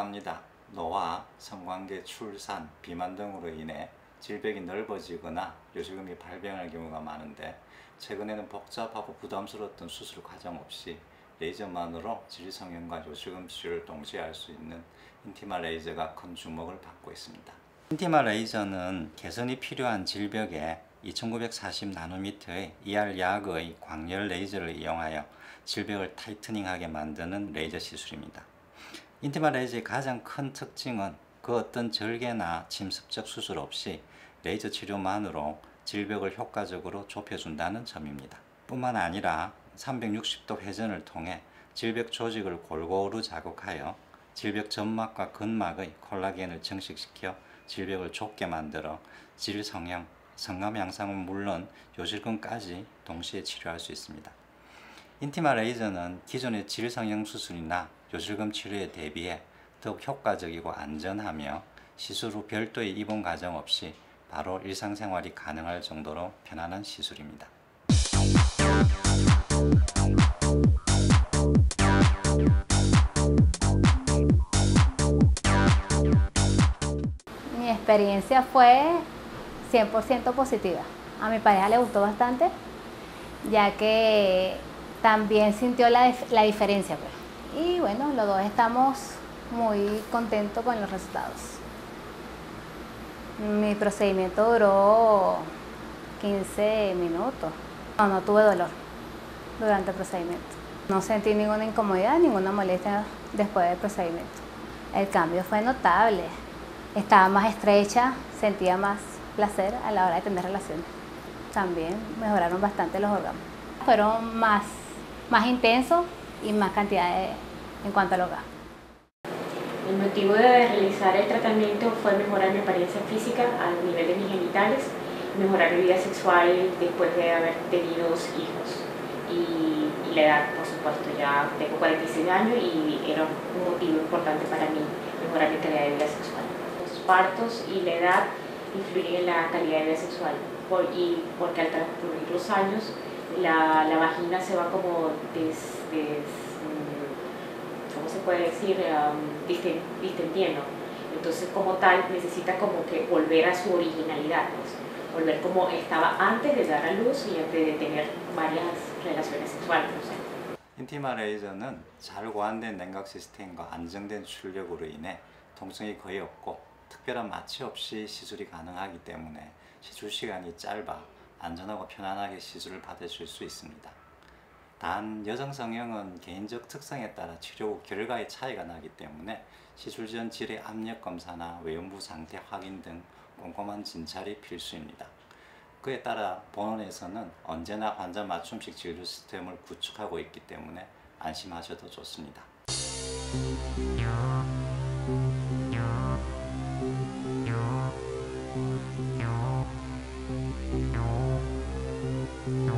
합니다. 노화, 성관계, 출산, 비만 등으로 인해 질병이 넓어지거나 요실금이 발병할 경우가 많은데 최근에는 복잡하고 부담스러웠던 수술 과정 없이 레이저만으로 질성형과 요실금 치료를 동시에 할 수 있는 인티마 레이저가 큰 주목을 받고 있습니다. 인티마 레이저는 개선이 필요한 질벽에 2940 나노미터의 ER 약의 광열 레이저를 이용하여 질벽을 타이트닝하게 만드는 레이저 시술입니다. 인티마 레이저의 가장 큰 특징은 그 어떤 절개나 침습적 수술 없이 레이저 치료만으로 질벽을 효과적으로 좁혀준다는 점입니다. 뿐만 아니라 360도 회전을 통해 질벽 조직을 골고루 자극하여 질벽 점막과 근막의 콜라겐을 증식시켜 질벽을 좁게 만들어 질 성형, 성감 양상은 물론 요실금까지 동시에 치료할 수 있습니다. 인티마 레이저는 기존의 질 성형 수술이나 요실금 치료에 대비해 더욱 효과적이고 안전하며 시술 후 별도의 입원 과정 없이 바로 일상생활이 가능할 정도로 편안한 시술입니다. Mi experiencia fue 100% positiva. A mi pareja le gustó bastante, ya que también sintió la, la diferencia. pues. Y bueno, los dos estamos muy contentos con los resultados. Mi procedimiento duró 15 minutos. No, no tuve dolor durante el procedimiento. No sentí ninguna incomodidad, ninguna molestia después del procedimiento. El cambio fue notable. Estaba más estrecha, sentía más placer a la hora de tener relaciones. También mejoraron bastante los órganos. Fueron más, más intensos y más cantidad de, en cuanto al orgasmo. El motivo de realizar el tratamiento fue mejorar mi apariencia física al nivel de mis genitales, mejorar mi vida sexual después de haber tenido dos hijos y, y la edad, por supuesto, ya tengo 46 años y era un motivo importante para mí mejorar mi calidad de vida sexual. Los partos y la edad influyen en la calidad de vida sexual por- y porque al transcurrir los años la, la vagina se va como des, des- mm, ¿cómo se puede decir? Um, disten- distendiendo. Entonces, como tal, necesita como que volver a su originalidad, pues, volver como estaba antes de dar a luz y antes de tener varias relaciones sexuales. o sea. 인티마 레이저는 잘 고안된 냉각 시스템과 안정된 출력으로 인해 통증이 거의 없고 특별한 마취 없이 시술이 가능하기 때문에 시술 시간이 짧아 안전하고 편안하게 시술을 받으실 수 있습니다. 단 여성 성형은 개인적 특성에 따라 치료 결과의 차이가 나기 때문에 시술 전 질의 압력 검사나 외연부 상태 확인 등 꼼꼼한 진찰이 필수입니다. 그에 따라 본원에서는 언제나 환자 맞춤식 진료 시스템을 구축하고 있기 때문에 안심하셔도 좋습니다. Bye.